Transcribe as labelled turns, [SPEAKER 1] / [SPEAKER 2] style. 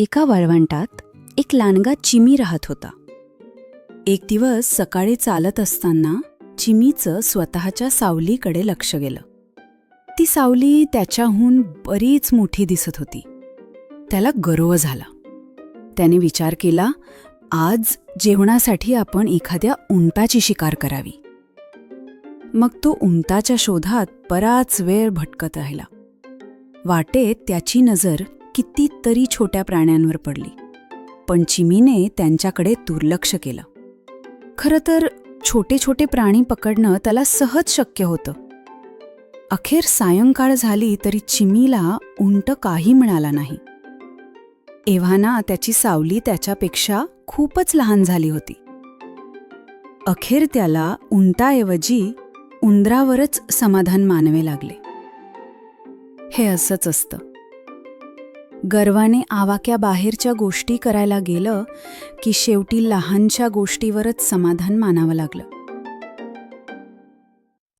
[SPEAKER 1] एका वाळवंटात एक लांडगा चिमी राहत होता. एक दिवस सकाळी चालत असताना चिमीचं स्वतःच्या सावलीकडे लक्ष गेलं. ती सावली त्याच्याहून बरीच मोठी दिसत होती. त्याला गर्व झाला. त्याने विचार केला आज जेवणासाठी आपण एखाद्या उंटाची शिकार करावी. मग तो उंटाच्या शोधात बराच वेळ भटकत राहिला. वाटेत त्याची नजर कितीतरी छोट्या प्राण्यांवर पडली. पण चिमीने त्यांच्याकडे दुर्लक्ष केलं. खरं तर छोटे छोटे प्राणी पकडणं त्याला सहज शक्य होतं. अखेर सायंकाळ झाली तरी चिमीला उंट काही मिळाला नाही. एव्हाना त्याची सावली त्याच्यापेक्षा खूपच लहान झाली होती. अखेर त्याला उंटाऐवजी उंदरावरच समाधान मानवे लागले. हे असंच असतं. गर्वाने आवाक्या बाहेरच्या गोष्टी करायला गेलं की शेवटी लहानशा गोष्टीवरच समाधान मानावं लागलं.